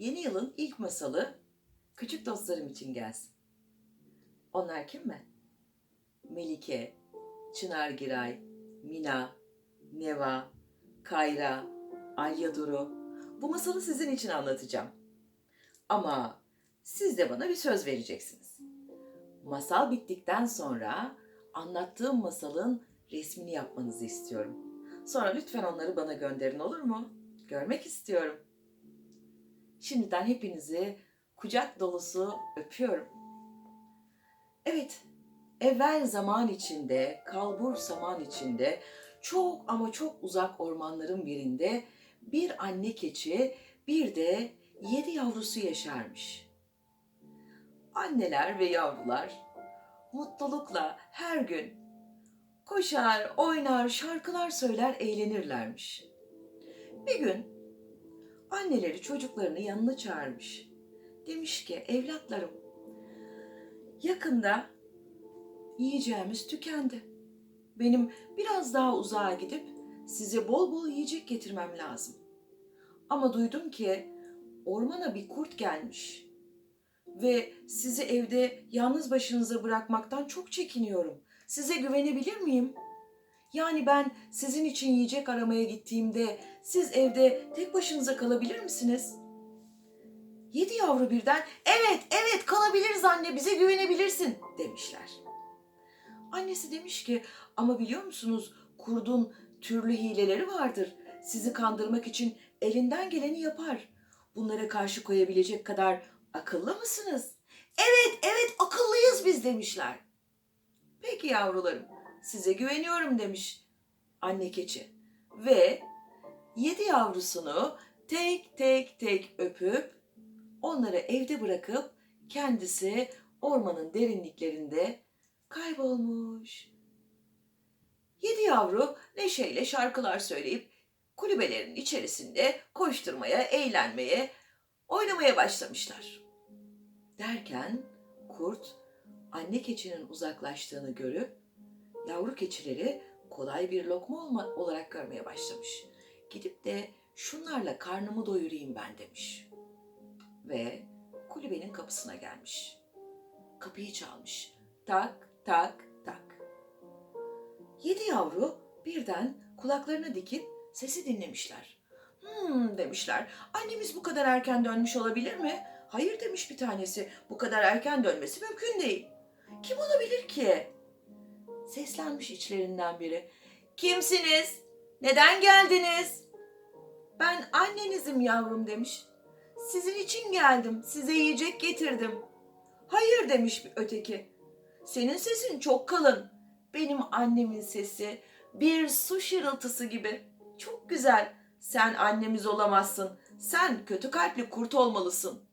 Yeni yılın ilk masalı küçük dostlarım için gelsin. Onlar kim mi? Melike, Çınar Giray, Mina, Neva, Kayra, Alya Duru. Bu masalı sizin için anlatacağım. Ama siz de bana bir söz vereceksiniz. Masal bittikten sonra anlattığım masalın resmini yapmanızı istiyorum. Sonra lütfen onları bana gönderin olur mu? Görmek istiyorum. Şimdiden hepinizi kucak dolusu öpüyorum. Evet, evvel zaman içinde, kalbur zaman içinde, çok ama çok uzak ormanların birinde bir anne keçi, bir de yedi yavrusu yaşarmış. Anneler ve yavrular mutlulukla her gün koşar, oynar, şarkılar söyler, eğlenirlermiş. Bir gün anneleri çocuklarını yanına çağırmış. Demiş ki evlatlarım yakında yiyeceğimiz tükendi. Benim biraz daha uzağa gidip size bol bol yiyecek getirmem lazım. Ama duydum ki ormana bir kurt gelmiş ve sizi evde yalnız başınıza bırakmaktan çok çekiniyorum. Size güvenebilir miyim? Yani ben sizin için yiyecek aramaya gittiğimde siz evde tek başınıza kalabilir misiniz? Yedi yavru birden evet evet kalabiliriz anne bize güvenebilirsin demişler. Annesi demiş ki ama biliyor musunuz kurdun türlü hileleri vardır. Sizi kandırmak için elinden geleni yapar. Bunlara karşı koyabilecek kadar akıllı mısınız? Evet evet akıllıyız biz demişler. Peki yavrularım size güveniyorum demiş anne keçi. Ve yedi yavrusunu tek tek tek öpüp onları evde bırakıp kendisi ormanın derinliklerinde kaybolmuş. Yedi yavru neşeyle şarkılar söyleyip kulübelerin içerisinde koşturmaya, eğlenmeye, oynamaya başlamışlar. Derken kurt anne keçinin uzaklaştığını görüp yavru keçileri kolay bir lokma olma olarak görmeye başlamış. Gidip de şunlarla karnımı doyurayım ben demiş. Ve kulübenin kapısına gelmiş. Kapıyı çalmış. Tak tak tak. Yedi yavru birden kulaklarına dikip sesi dinlemişler. Hmm demişler. Annemiz bu kadar erken dönmüş olabilir mi? Hayır demiş bir tanesi. Bu kadar erken dönmesi mümkün değil. Kim olabilir ki? Seslenmiş içlerinden biri. Kimsiniz? Neden geldiniz? Ben annenizim yavrum demiş. Sizin için geldim. Size yiyecek getirdim. Hayır demiş bir öteki. Senin sesin çok kalın. Benim annemin sesi bir su şırıltısı gibi. Çok güzel. Sen annemiz olamazsın. Sen kötü kalpli kurt olmalısın.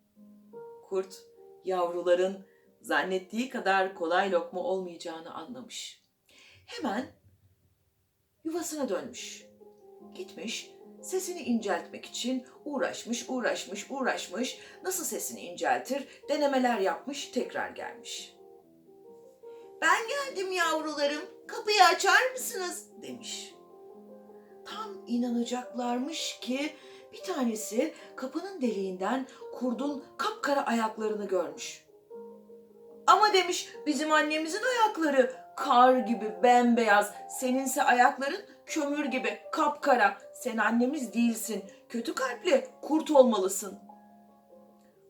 Kurt yavruların zannettiği kadar kolay lokma olmayacağını anlamış. Hemen yuvasına dönmüş. Gitmiş, sesini inceltmek için uğraşmış, uğraşmış, uğraşmış. Nasıl sesini inceltir? Denemeler yapmış, tekrar gelmiş. Ben geldim yavrularım, kapıyı açar mısınız? demiş. Tam inanacaklarmış ki bir tanesi kapının deliğinden kurdun kapkara ayaklarını görmüş. Ama demiş bizim annemizin ayakları kar gibi bembeyaz, seninse ayakların kömür gibi kapkara. Sen annemiz değilsin, kötü kalpli kurt olmalısın.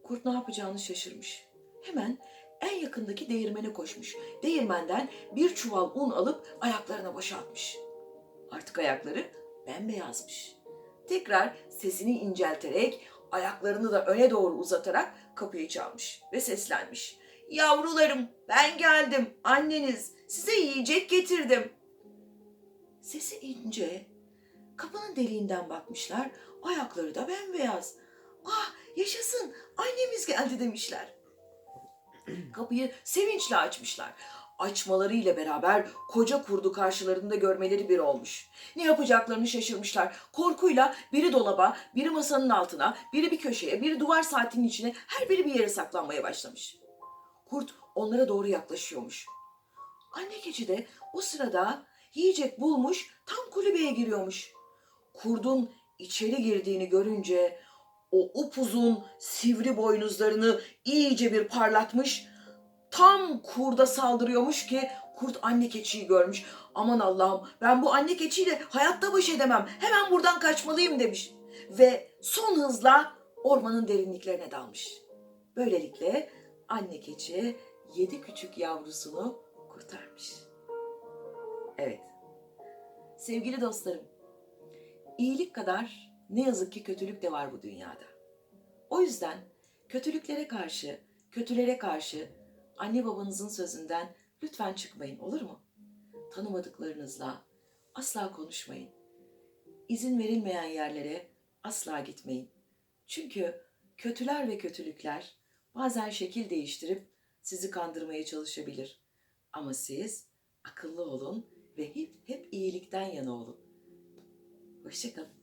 Kurt ne yapacağını şaşırmış. Hemen en yakındaki değirmene koşmuş. Değirmenden bir çuval un alıp ayaklarına boşaltmış. Artık ayakları bembeyazmış. Tekrar sesini incelterek ayaklarını da öne doğru uzatarak kapıyı çalmış ve seslenmiş. Yavrularım ben geldim anneniz size yiyecek getirdim. Sesi ince kapının deliğinden bakmışlar ayakları da bembeyaz. Ah yaşasın annemiz geldi demişler. Kapıyı sevinçle açmışlar. Açmalarıyla beraber koca kurdu karşılarında görmeleri bir olmuş. Ne yapacaklarını şaşırmışlar. Korkuyla biri dolaba, biri masanın altına, biri bir köşeye, biri duvar saatinin içine, her biri bir yere saklanmaya başlamış. Kurt onlara doğru yaklaşıyormuş. Anne keçi de o sırada yiyecek bulmuş, tam kulübeye giriyormuş. Kurdun içeri girdiğini görünce o upuzun sivri boynuzlarını iyice bir parlatmış. Tam kurda saldırıyormuş ki kurt anne keçiyi görmüş. Aman Allah'ım ben bu anne keçiyle hayatta baş edemem. Hemen buradan kaçmalıyım demiş. Ve son hızla ormanın derinliklerine dalmış. Böylelikle anne keçi yedi küçük yavrusunu kurtarmış. Evet. Sevgili dostlarım, iyilik kadar ne yazık ki kötülük de var bu dünyada. O yüzden kötülüklere karşı, kötülere karşı anne babanızın sözünden lütfen çıkmayın olur mu? Tanımadıklarınızla asla konuşmayın. İzin verilmeyen yerlere asla gitmeyin. Çünkü kötüler ve kötülükler bazen şekil değiştirip sizi kandırmaya çalışabilir. Ama siz akıllı olun ve hep, hep iyilikten yana olun. Hoşçakalın.